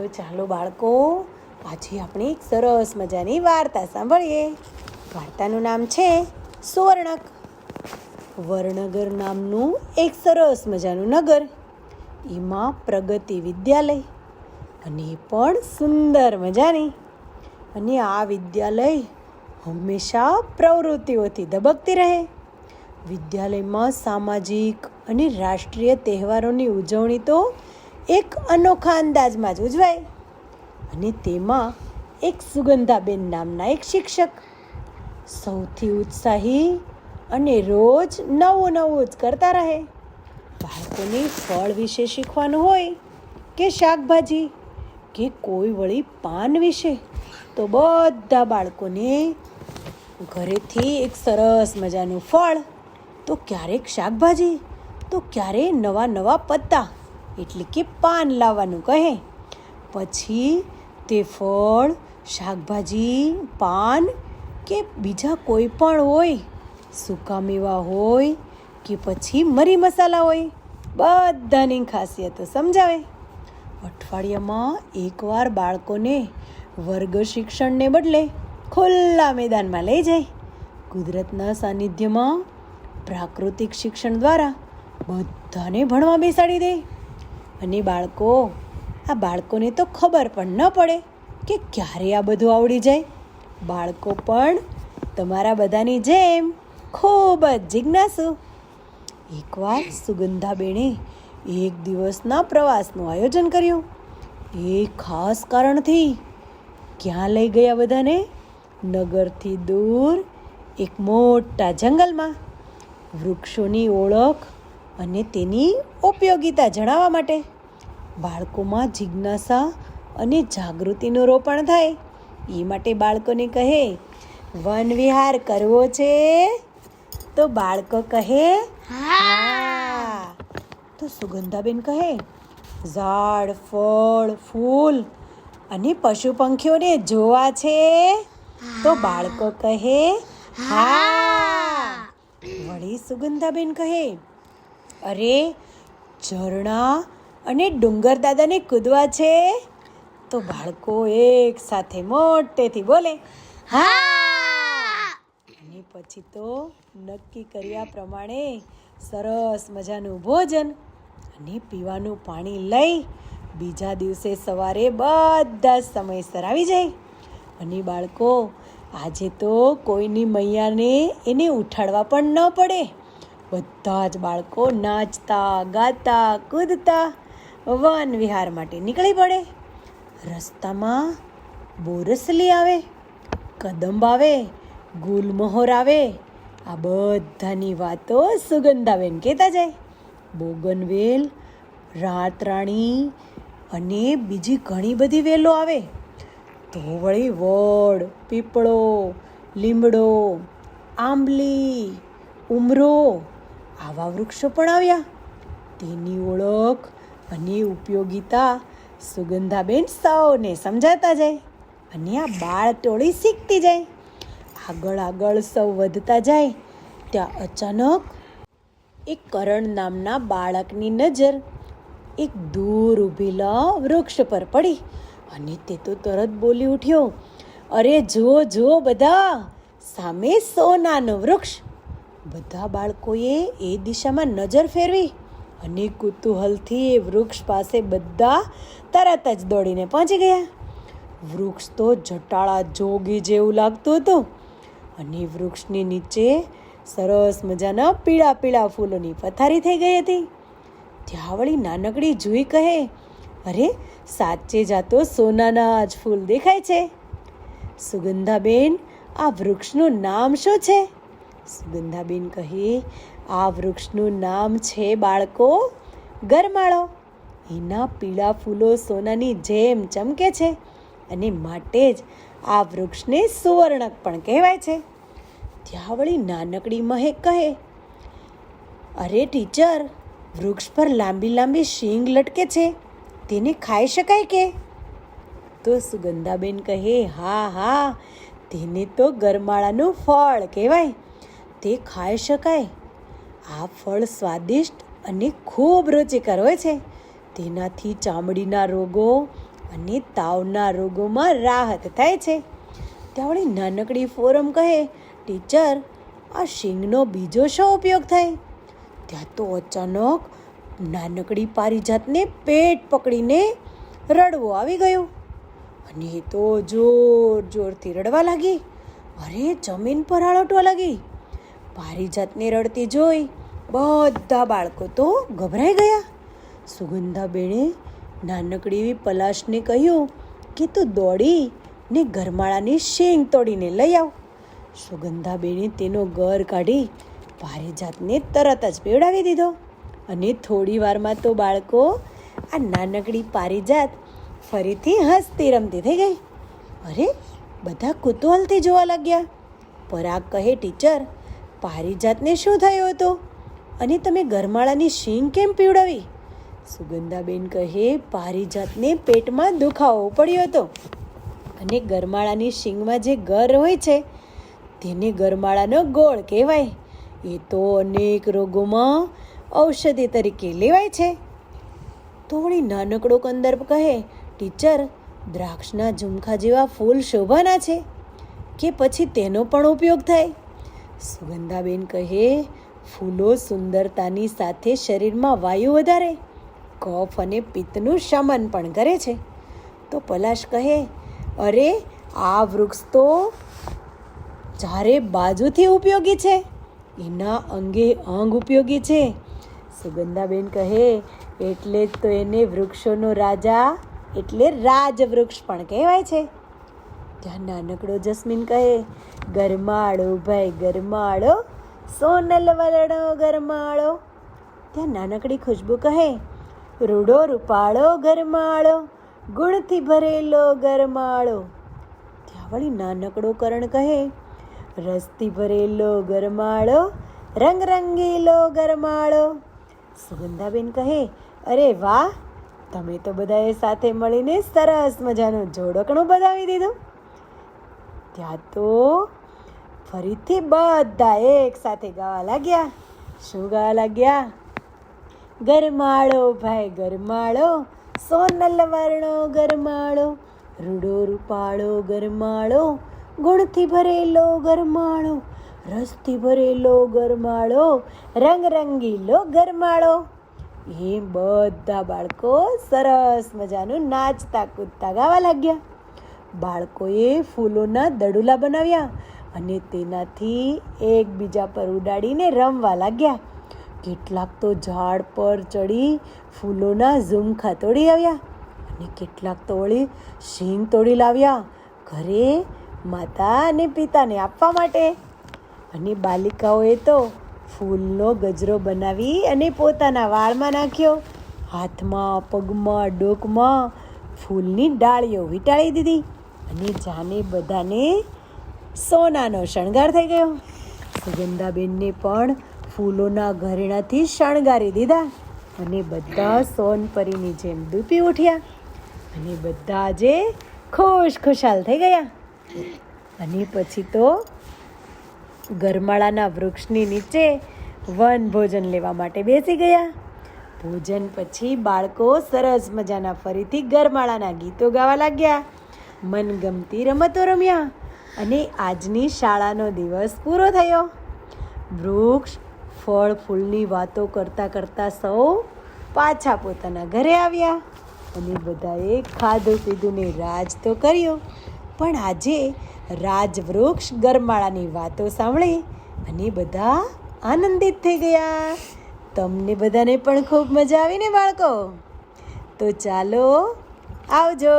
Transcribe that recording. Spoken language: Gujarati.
તો ચાલો બાળકો, આજે આપણે એક સરસ મજાની વાર્તા સાંભળીએ. વાર્તાનું નામ છે સુવર્ણક. વર્ણગર નામનું એક સરસ મજાનું નગર. એમાં પ્રગતિ વિદ્યાલય અને એ પણ સુંદર મજાની. અને આ વિદ્યાલય હંમેશા પ્રવૃત્તિઓથી ધબકતી રહે. વિદ્યાલયમાં સામાજિક અને રાષ્ટ્રીય તહેવારોની ઉજવણી તો એક અનોખા અંદાજમાં જ ઉજવાય. અને તેમાં એક સુગંધાબેન નામના એક શિક્ષક સૌથી ઉત્સાહી અને રોજ નવું નવું જ કરતા રહે. બાળકોને ફળ વિશે શીખવાનું હોય કે શાકભાજી કે કોઈ વળી પાન વિશે, તો બધા બાળકોને ઘરેથી એક સરસ મજાનું ફળ, તો ક્યારેક શાકભાજી, તો ક્યારેય નવા નવા પત્તા એટલે કે પાન લાવવાનું કહે. પછી તે ફળ, શાકભાજી, પાન કે બીજા કોઈ પણ હોય, સૂકા મેવા હોય કે પછી મરી મસાલા હોય, બધાની ખાસિયતો સમજાવે. અઠવાડિયામાં એકવાર બાળકોને વર્ગ શિક્ષણને બદલે ખુલ્લા મેદાનમાં લઈ જાય. કુદરતના સાનિધ્યમાં પ્રાકૃતિક શિક્ષણ દ્વારા બધાને ભણવા બેસાડી દે. અને બાળકો, આ બાળકોને તો ખબર પણ ન પડે કે ક્યારે આ બધું આવડી જાય. બાળકો પણ તમારા બધાની જેમ ખૂબ જ જિજ્ઞાસુ. એકવાર સુગંધાબેને એક દિવસના પ્રવાસનું આયોજન કર્યું. એ ખાસ કારણથી ક્યાં લઈ ગયા બધાને? નગરથી દૂર એક મોટા જંગલમાં. વૃક્ષોની ઓળખ અને તેની ઉપયોગિતા જણાવવા માટે. બાળકોમાં જિજ્ઞાસા અને જાગૃતિનું રોપણ થાય. એ માટે બાળકોને કહે, વન વિહાર કરવો છે. તો બાળકો કહે, હા. તો સુગંધાબેન કહે, ઝાડ, ફળ, ફૂલ અને પશુ પંખીઓને જોવા છે. તો બાળકો કહે, હા. વળી સુગંધાબેન કહે અરે, ઝરણા અને ડુંગર દાદાને કૂદવા છે? તો બાળકો એક સાથે મોટેથી બોલે, હા! અને પછી તો નક્કી કર્યા પ્રમાણે સરસ મજાનું ભોજન અને પીવાનું પાણી લઈ બીજા દિવસે સવારે બધા સમયસર આવી જાય. અને બાળકો, આજે તો કોઈની મૈયાને એને ઉઠાડવા પણ ન પડે. બધા જ બાળકો નાચતા, ગાતા, કૂદતા વન વિહાર માટે નીકળી પડે. રસ્તામાં બોરસલી આવે, કદંબ આવે, ગુલમહોર આવે. આ બધાની વાતો સુગંધાબેન કહેતા જાય. બોગનવેલ, રાતરાણી અને બીજી ઘણી બધી વેલો આવે. તો વળી વડ, પીપળો, લીમડો, આંબલી, ઉમરો આવા વૃક્ષો પણ આવ્યા. તેની ઓળખ અને ઉપયોગિતા સુગંધાબેન સૌને સમજાતા જાય અને આ બાળ ટોળી શીખતી જાય. આગળ આગળ સૌ વધતા જાય. ત્યાં અચાનક એક કરણ નામના બાળકની નજર એક દૂર ઊભેલા વૃક્ષ પર પડી અને તે તો તરત બોલી ઉઠ્યો, અરે જુઓ જુઓ બધા, સામે સોનાનું વૃક્ષ બધા બાળકોએ એ દિશામાં નજર ફેરવી અને કુતૂહલથી એ વૃક્ષ પાસે બધા તરત જ દોડીને પહોંચી ગયા. વૃક્ષ તો જટાળા જોગી જેવું લાગતું હતું અને વૃક્ષની નીચે સરસ મજાના પીળા પીળા ફૂલોની પથારી થઈ ગઈ હતી. ત્યાં વળી નાનકડી જુઈ કહે, અરે, સાચે જાતો સોનાના જ ફૂલ દેખાય છે. સુગંધાબેન, આ વૃક્ષનું નામ શું છે? સુગંધાબેન કહે, આ વૃક્ષનું નામ છે બાળકો ગરમાળો. એના પીળા ફૂલો સોનાની જેમ ચમકે છે અને માટે જ આ વૃક્ષને સુવર્ણક પણ કહેવાય છે. ત્યાં વળી નાનકડી મહેક કહે, અરે ટીચર, વૃક્ષ પર લાંબી લાંબી શીંગ લટકે છે, તેને ખાઈ શકાય કે? તો સુગંધાબેન કહે, હા હા, તેને તો ગરમાળાનું ફળ કહેવાય. તે ખાઈ શકાય. આ ફળ સ્વાદિષ્ટ અને ખૂબ રુચિકર હોય છે. તેનાથી ચામડીના રોગો અને તાવના રોગોમાં રાહત થાય છે. ત્યાં નાનકડી ફોરમ કહે, ટીચર, આ શીંગનો બીજો શો ઉપયોગ થાય? ત્યાં તો અચાનક નાનકડી પારિજાતને પેટ પકડીને રડવો આવી ગયો. અને એ તો જોર જોરથી રડવા લાગી. અરે, જમીન પર આળોટવા લાગી. પારિજાતને રડતી જોઈ બધા બાળકો તો ગભરાઈ ગયા. સુગંધાબેણે નાનકડી એવી પલાશને કહ્યું કે તું દોડી ને ગરમાળાની શેંગ તોડીને લઈ આવ. સુગંધાબેને તેનો ગર કાઢી પારિજાતને તરત જ પીવડાવી દીધો અને થોડી વારમાં તો બાળકો આ નાનકડી પારિજાત ફરીથી હસતી રમતી થઈ ગઈ. અરે, બધા કુતૂહલથી જોવા લાગ્યા. પરાગ કહે, ટીચર પારિજાતને શું થયું હતું? અને તમે ગરમાળાની શીંગ કેમ પીવડાવી? સુગંધાબેન કહે, પારિજાતને પેટમાં દુખાવો પડ્યો હતો. અને ગરમાળાની શીંગમાં જે ગર હોય છે, તેને ગરમાળાનો ગોળ કહેવાય. એ તો અનેક રોગોમાં ઔષધિ તરીકે લેવાય છે. વળી નાનકડો કંદર્પ કહે, ટીચર, દ્રાક્ષના ઝુમખા જેવા ફૂલ શોભાના છે. કે પછી તેનો પણ ઉપયોગ થાય? સુગંધાબેન કહે, ફૂલો સુંદરતાની સાથે શરીરમાં વાયુ વધારે, કફ અને પિત્તનું શમન પણ કરે છે. તો પલાશ કહે, અરે, આ વૃક્ષ તો ચારે બાજુથી ઉપયોગી છે. એના અંગે અંગ ઉપયોગી છે. સુગંધાબેન કહે, એટલે જ તો એને વૃક્ષોનો રાજા, એટલે રાજવૃક્ષ પણ કહેવાય છે. ત્યાં નાનકડો જસ્મીન કહે, ગરમાળો ભાઈ, ગરમાળો, સોનલ વલણો ગરમાળો. ત્યાં નાનકડી ખુશ્બુ કહે, રૂડો રૂપાળો ગરમાળો, ગુણથી ભરેલો ગરમાળો. ત્યાં વળી નાનકડો કરણ કહે, રસથી ભરેલો ગરમાળો, રંગરંગીલો ગરમાળો. સુગંધાબેન કહે, અરે વાહ, તમે તો બધાએ સાથે મળીને સરસ મજાનું જોડકણું બનાવી દીધું. ત્યાં તો ફરીથી બધા એક સાથે ગાવા લાગ્યા, શું ગાવા લાગ્યા? ગરમાળો, ભાઈ, ગરમાળો સોનલ વર્ણો ગરમાળો, રૂડો રૂપાળો ગરમાળો, ગુણથી ભરેલો ગરમાળો, રસથી ભરેલો ગરમાળો, રંગરંગીલો ગરમાળો. એ બધા બાળકો સરસ મજાનું નાચતા કૂદતા ગાવા લાગ્યા. બાળકોએ ફૂલોના દડુલા બનાવ્યા અને તેનાથી એકબીજા પર ઉડાડીને રમવા લાગ્યા. કેટલાક તો ઝાડ પર ચડી ફૂલોના ઝુમખા તોડી આવ્યા અને કેટલાક તો વળી શીંગ તોડી લાવ્યા ઘરે માતા અને પિતાને આપવા માટે. અને બાલિકાઓએ તો ફૂલનો ગજરો બનાવી અને પોતાના વાળમાં નાખ્યો. હાથમાં, પગમાં, ડોકમાં ફૂલની ડાળીઓ વીંટાળી દીધી. અને જાને બધાને સોનાનો શણગાર થઈ ગયો. સુગંધાબેનને પણ ફૂલોના ઘરેણાથી શણગારી દીધા અને બધા સોનપરીની જેમ દૂપી ઉઠ્યા અને બધા આજે ખુશ ખુશાલ થઈ ગયા. અને પછી તો ગરમાળાના વૃક્ષની નીચે વન ભોજન લેવા માટે બેસી ગયા. ભોજન પછી બાળકો સરસ મજાના ફરીથી ગરમાળાના ગીતો ગાવા લાગ્યા. મનગમતી રમતો રમ્યા અને આજની શાળાનો દિવસ પૂરો થયો. વૃક્ષ, ફળ, ફૂલની વાતો કરતાં કરતાં સૌ પાછા પોતાના ઘરે આવ્યા અને બધાએ ખાધું પીધું ને રાજ તો કર્યો. પણ આજે રાજવૃક્ષ ગરમાળાની વાતો સાંભળી અને બધા આનંદિત થઈ ગયા. તમને બધાને પણ ખૂબ મજા આવી ને બાળકો. તો ચાલો આવજો.